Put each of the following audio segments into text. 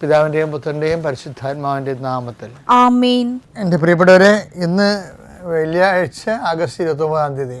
പിതാവിന്റെയും പുത്രന്റെയും പരിശുദ്ധാത്മാവിന്റെയും നാമത്തിൽ. ആമീൻ. എന്റെ പ്രിയപ്പെട്ടവരെ ഇന്ന് വെള്ളിയാഴ്ച ആഗസ്റ്റ് ഇരുപത്തി ഒമ്പതാം തീയതി.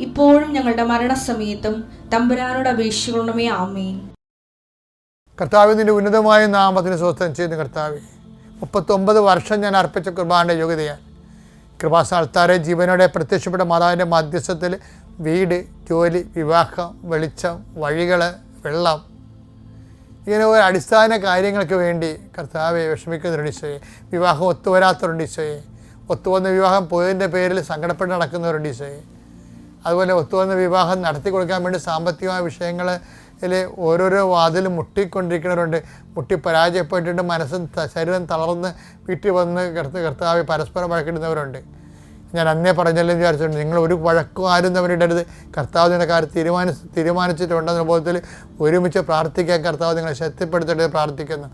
ഇപ്പോഴും ഞങ്ങളുടെ മരണസമയത്തും തമ്പുരാനോട് അപേക്ഷിക്കണമേ ആമേൻ. കർത്താവിന്റെ ഉന്നതമായ നാമത്തിന് സ്വസ്ഥം ചെയ്യുന്ന കർത്താവ്. മുപ്പത്തൊമ്പത് വർഷം ഞാൻ അർപ്പിച്ച കുർബാനയുടെ യോഗ്യതയാൽ കൃപാസ്ഥാനത്താരെ ജീവനോടെ പ്രത്യക്ഷപ്പെട്ട മാതാവിന്റെ മധ്യസ്ഥത്തിൽ വീട് ജോലി വിവാഹം വെളിച്ചം വഴികൾ വെള്ളം ഇങ്ങനെ ഒരു അടിസ്ഥാന കാര്യങ്ങൾക്ക് വേണ്ടി കർത്താവെ വിഷമിക്കുന്നവരുണ്ട് ഈശോയെ വിവാഹം ഒത്തുവരാത്തവരുണ്ട് ഈശോയെ ഒത്തുവന്ന വിവാഹം പോയതിന്റെ പേരിൽ സങ്കടപ്പെട്ട് നടക്കുന്നവരുണ്ട് ഈശോയെ അതുപോലെ ഒത്തുവന്ന വിവാഹം നടത്തി കൊടുക്കാൻ വേണ്ടി സാമ്പത്തികമായ വിഷയങ്ങളിൽ ഓരോരോ വാതിൽ മുട്ടിക്കൊണ്ടിരിക്കുന്നവരുണ്ട്. മുട്ടി പരാജയപ്പെട്ടിട്ട് മനസ്സും ശരീരം തളർന്ന് വീട്ടിൽ വന്ന് കർത്ത കർത്താവ് പരസ്പരം വഴക്കിടുന്നവരുണ്ട്. ഞാൻ അന്നേ പറഞ്ഞല്ലോ വിചാരിച്ചിട്ടുണ്ട്. നിങ്ങൾ ഒരു വഴക്കും ആരും തമ്മിലിടരുത്. കർത്താവ് നിങ്ങളുടെ കാര്യം തീരുമാനി തീരുമാനിച്ചിട്ടുണ്ടെന്ന ബോധത്തിൽ ഒരുമിച്ച് പ്രാർത്ഥിക്കാൻ കർത്താവ് നിങ്ങളെ ശക്തിപ്പെടുത്തേണ്ടത് പ്രാർത്ഥിക്കുന്നു.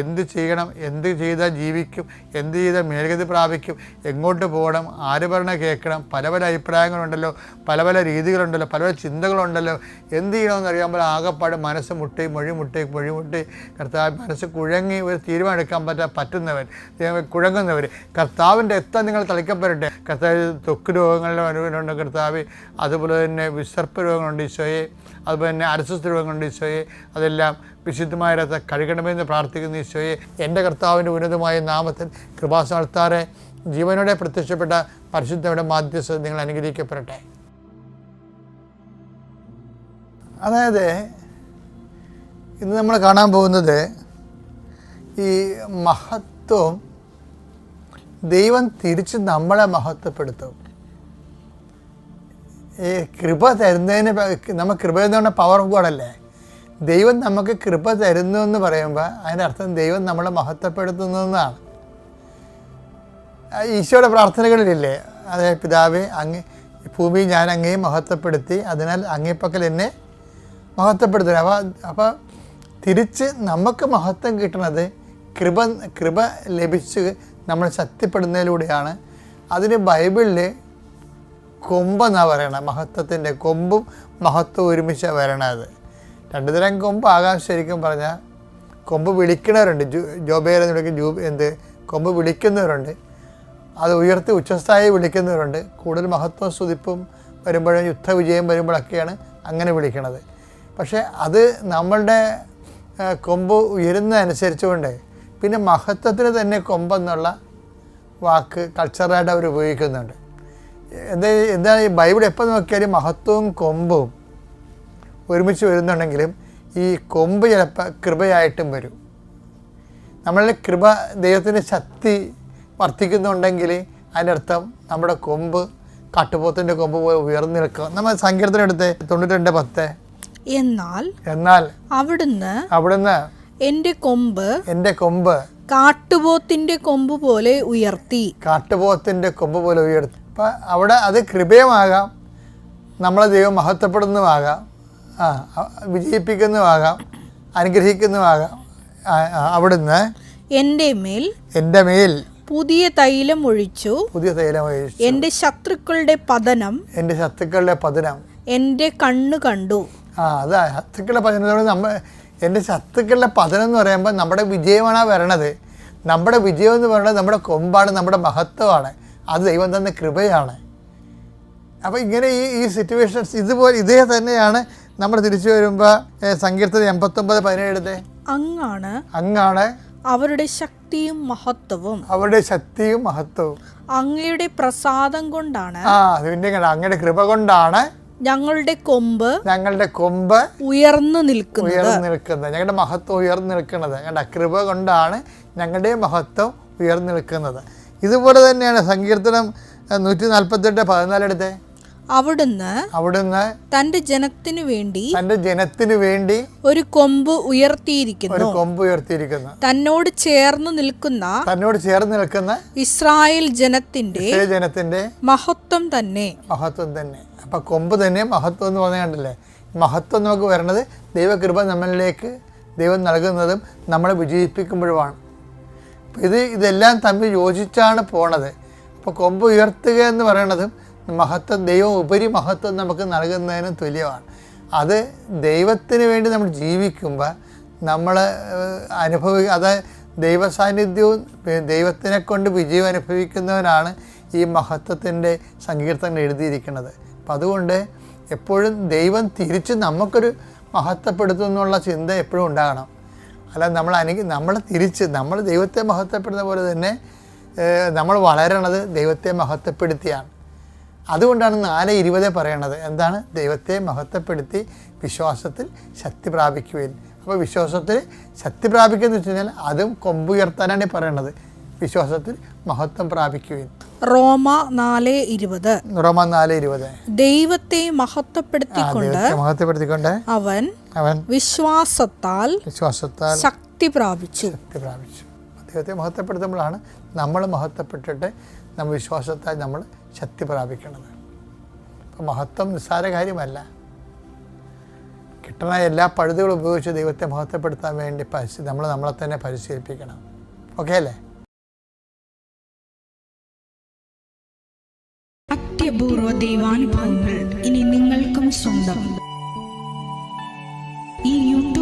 എന്ത് ചെയ്യണം എന്ത് ചെയ്താൽ ജീവിക്കും എന്ത് ചെയ്താൽ മേൽഗതി പ്രാപിക്കും എങ്ങോട്ട് പോകണം ആര് പറഞ്ഞ കേൾക്കണം പല പല അഭിപ്രായങ്ങളുണ്ടല്ലോ പല പല രീതികളുണ്ടല്ലോ പല പല ചിന്തകളുണ്ടല്ലോ. എന്ത് ചെയ്യണമെന്ന് അറിയാമ്പോൾ ആകെപ്പാട് മനസ്സ് മുട്ടി മൊഴി മുട്ടി മൊഴി മുട്ടി കർത്താവ് മനസ്സ് കുഴങ്ങി ഒരു തീരുമാനം എടുക്കാൻ പറ്റാൻ പറ്റുന്നവർ കുഴങ്ങുന്നവർ കർത്താവിന്റെ എത്താൻ നിങ്ങൾ തളിക്കപ്പെടട്ടെ. കർത്താവ് തൊക്ക് രോഗങ്ങളുടെ അനുഭവമുണ്ട് കർത്താവ്. അതുപോലെ തന്നെ വിസർപ്പ രോഗങ്ങളുണ്ട് ഈശോയെ. അതുപോലെ തന്നെ അരസസ് രോഗങ്ങളുണ്ട് ഈശോയെ. അതെല്ലാം വിശുദ്ധമായ രഥ കഴുകണമെന്ന് പ്രാർത്ഥിക്കുന്ന ഈശോയെ. എന്റെ കർത്താവിന്റെ ഉന്നതമായ നാമത്തിൽ കൃപാസ്ഥാനത്താറെ ജീവനോടെ പ്രത്യക്ഷപ്പെട്ട പരിശുദ്ധയുടെ മാധ്യസ്ഥ നിങ്ങൾ അനുഗ്രഹിക്കപ്പെടട്ടെ. അതായത് ഇന്ന് നമ്മൾ കാണാൻ പോകുന്നത് ഈ മഹത്വം ദൈവം തിരിച്ച് നമ്മളെ മഹത്വപ്പെടുത്തും. ഈ കൃപ തരുന്നതിന് നമ്മൾ നമ്മ കൃപ എന്ന് പറഞ്ഞാൽ പവർ ഗോഡല്ലേ ദൈവം നമുക്ക് കൃപ തരുന്നു എന്ന് പറയുമ്പോൾ അതിന്റെ അർത്ഥം ദൈവം നമ്മളെ മഹത്വപ്പെടുത്തുന്നു എന്നാണ്. ഈശോയുടെ പ്രാർത്ഥനകളിലില്ലേ? അതെ പിതാവേ അങ്ങ് ഭൂമി ഞാൻ അങ്ങേ മഹത്വപ്പെടുത്തി അതിനാൽ അങ്ങേപ്പക്കൽ എന്നെ മഹത്വപ്പെടുത്തുക. അപ്പോൾ അപ്പോൾ തിരിച്ച് നമുക്ക് മഹത്വം കിട്ടണത് കൃപ കൃപ ലഭിച്ച് നമ്മൾ ശക്തിപ്പെടുന്നതിലൂടെയാണ്. അതിന് ബൈബിളിൽ കൊമ്പെന്നാണ് പറയണത് മഹത്വത്തിന്റെ കൊമ്പും മഹത്വം ഒരുമിച്ചാണ് വരണത്. രണ്ടു തരം കൊമ്പാകാം ശരിക്കും പറഞ്ഞാൽ കൊമ്പ് വിളിക്കുന്നവരുണ്ട് ജു ജോബേരെന്ന് വിളിക്കുന്ന ജൂ എന്ത് കൊമ്പ് വിളിക്കുന്നവരുണ്ട്. അത് ഉയർത്തി ഉച്ചസ്ഥായി വിളിക്കുന്നവരുണ്ട്. കൂടുതൽ മഹത്വ സ്തുതിപ്പും വരുമ്പോഴും യുദ്ധവിജയം വരുമ്പോഴൊക്കെയാണ് അങ്ങനെ വിളിക്കണത്. പക്ഷേ അത് നമ്മളുടെ കൊമ്പ് ഉയരുന്നതനുസരിച്ചുകൊണ്ട് പിന്നെ മഹത്വത്തിന് തന്നെ കൊമ്പെന്നുള്ള വാക്ക് കൾച്ചറായിട്ട് അവർ ഉപയോഗിക്കുന്നുണ്ട്. എന്താ എന്താ ഈ ബൈബിൾ എപ്പോൾ നോക്കിയാലും മഹത്വവും കൊമ്പും ഒരുമിച്ച് വരുന്നുണ്ടെങ്കിലും ഈ കൊമ്പ് ചിലപ്പോൾ കൃപയായിട്ടും വരും. നമ്മളുടെ കൃപ ദൈവത്തിന്റെ ശക്തി വർദ്ധിക്കുന്നുണ്ടെങ്കിൽ അതിനർത്ഥം അർത്ഥം നമ്മുടെ കൊമ്പ് കാട്ടുപോത്തിന്റെ കൊമ്പ് പോലെ ഉയർന്നു നിൽക്കുക നമ്മൾ സങ്കീർത്തനം എടുത്ത് തൊണ്ണൂറ്റി രണ്ട് പത്ത്. എന്നാൽ എന്നാൽ അവിടുന്ന് അവിടുന്ന് എന്റെ കൊമ്പ് എന്റെ കൊമ്പ് കാട്ടുപോത്തിന്റെ കൊമ്പ് പോലെ ഉയർത്തി. കാട്ടുപോത്തിന്റെ കൊമ്പ് പോലെ ഉയർത്തി. അപ്പം അവിടെ അത് കൃപയമാകാം. നമ്മളെ ദൈവം മഹത്വപ്പെടുന്നതുമാകാം ആ വിജയിപ്പിക്കുന്നതുമാകാം അനുഗ്രഹിക്കുന്നതുമാകാം അവിടുന്ന് എന്റെ മേൽ എന്റെ മേൽ പുതിയ തൈലം ഒഴിച്ചു. പുതിയ തൈലം ഒഴിച്ചു. എന്റെ ശത്രുക്കളുടെ പതനം എന്റെ ശത്രുക്കളുടെ പതനം. എന്റെ കണ്ണു കണ്ടു. ആ അതാ ശത്രുക്കളുടെ പതനത്തോട് നമ്മൾ എന്റെ ശത്രുക്കളുടെ പതനം എന്ന് പറയുമ്പോൾ നമ്മുടെ വിജയമാണ് വരണത്. നമ്മുടെ വിജയം എന്ന് പറയുന്നത് നമ്മുടെ കൊമ്പാണ് നമ്മുടെ മഹത്വമാണ്. അത് ദൈവം തന്ന കൃപയാണ്. അപ്പോൾ ഇങ്ങനെ ഈ ഈ സിറ്റുവേഷൻസ് ഇതുപോലെ ഇതേ തന്നെയാണ് നമ്മൾ തിരിച്ചു വരുമ്പോൾ സങ്കീർത്തനം എൺപത്തൊമ്പത് പതിനേഴത്തെ അങ്ങാണ് അങ്ങാണ് അവരുടെ ശക്തിയും മഹത്വവും. അവരുടെ ശക്തിയും മഹത്വവും. അങ്ങയുടെ പ്രസാദം കൊണ്ടാണ് ആ അതിന്റെ അങ്ങയുടെ കൃപ കൊണ്ടാണ് ഞങ്ങളുടെ കൊമ്പ് ഞങ്ങളുടെ കൊമ്പ് ഉയർന്നു നിൽക്കുന്നത്. ഉയർന്നു നിൽക്കുന്നത്. ഞങ്ങളുടെ മഹത്വം ഉയർന്നു നിൽക്കുന്നത്. ഞങ്ങളുടെ കൃപ കൊണ്ടാണ് ഞങ്ങളുടെ മഹത്വം ഉയർന്നു നിൽക്കുന്നത്. ഇതുപോലെ തന്നെയാണ് സങ്കീർത്തനം നൂറ്റി നാൽപ്പത്തെട്ട് പതിനാലെടുത്തെ അവിടുന്ന് അവിടുന്ന് തന്റെ ജനത്തിനു വേണ്ടി തന്റെ ജനത്തിനു വേണ്ടി ഒരു കൊമ്പ് ഉയർത്തിയിരിക്കുന്നു. ഒരു കൊമ്പ് ഉയർത്തിയിരിക്കുന്നു. തന്നോട് ചേർന്ന് നിൽക്കുന്ന തന്നോട് ചേർന്ന് നിൽക്കുന്ന ഇസ്രായേൽ ജനത്തിന്റെ ജനത്തിന്റെ മഹത്വം തന്നെ. മഹത്വം തന്നെ. അപ്പൊ കൊമ്പ് തന്നെ മഹത്വം എന്ന് പറഞ്ഞ കണ്ടില്ലേ? മഹത്വം നമുക്ക് വരണത് ദൈവകൃപ നമ്മളിലേക്ക് ദൈവം നൽകുന്നതും നമ്മളെ വിജയിപ്പിക്കുമ്പോഴുമാണ്. ഇത് ഇതെല്ലാം തമ്മിൽ യോജിച്ചാണ് പോണത്. അപ്പോൾ കൊമ്പ് ഉയർത്തുക എന്ന് പറയണതും മഹത്വം ദൈവം ഉപരി മഹത്വം നമുക്ക് നൽകുന്നതിന് തുല്യമാണ്. അത് ദൈവത്തിന് വേണ്ടി നമ്മൾ ജീവിക്കുമ്പോൾ നമ്മൾ അനുഭവി അത് ദൈവസാന്നിധ്യവും ദൈവത്തിനെ കൊണ്ട് വിജയം അനുഭവിക്കുന്നവനാണ് ഈ മഹത്വത്തിന്റെ സങ്കീർത്തനം എഴുതിയിരിക്കുന്നത്. അപ്പം അതുകൊണ്ട് എപ്പോഴും ദൈവം തിരിച്ച് നമുക്കൊരു മഹത്വപ്പെടുത്തും എന്നുള്ള ചിന്ത എപ്പോഴും ഉണ്ടാകണം. അല്ല നമ്മൾ അനു നമ്മൾ തിരിച്ച് നമ്മൾ ദൈവത്തെ മഹത്വപ്പെടുന്ന പോലെ തന്നെ നമ്മൾ വളരണത് ദൈവത്തെ മഹത്വപ്പെടുത്തിയാണ്. അതുകൊണ്ടാണ് നാല് ഇരുപത് പറയണത്. എന്താണ്? ദൈവത്തെ മഹത്വപ്പെടുത്തി വിശ്വാസത്തിൽ ശക്തി പ്രാപിക്കുവാൻ. അപ്പോൾ വിശ്വാസത്തിൽ ശക്തി പ്രാപിക്കുക എന്ന് വെച്ച് കഴിഞ്ഞാൽ അതും കൊമ്പുയർത്താനാണ് പറയണത്. വിശ്വാസത്തിൽ മഹത്വം പ്രാപിക്കുകയും റോമ നാല് ഇരുപത്. റോമ നാല് ഇരുപത്. ദൈവത്തെ മഹത്വപ്പെടുത്തിക്കൊണ്ട് ദൈവത്തെ മഹത്വപ്പെടുത്തിക്കൊണ്ട് അവൻ അവൻ വിശ്വാസത്താൽ വിശ്വാസത്താൽ ശക്തി പ്രാപിച്ചു. ശക്തി പ്രാപിച്ചു. ദൈവത്തെ മഹത്വപ്പെടുത്തുമ്പോഴാണ് നമ്മൾ മഹത്വപ്പെട്ടിട്ട് നമ്മൾ വിശ്വാസത്താൽ നമ്മൾ ശക്തി പ്രാപിക്കുന്നത് അപ്പം മഹത്വം നിസ്സാര കാര്യമല്ല. കിട്ടുന്ന എല്ലാ പഴുതുകളും ഉപയോഗിച്ച് ദൈവത്തെ മഹത്വപ്പെടുത്താൻ വേണ്ടി പരിശീ നമ്മൾ നമ്മളെ തന്നെ പരിശീലിപ്പിക്കണം. ഓക്കെ അല്ലേ? അത്യപൂർവ ദൈവാനുഭവങ്ങൾ ഇനി നിങ്ങൾക്കും സ്വന്തം. ഈ യൂട്യൂബ്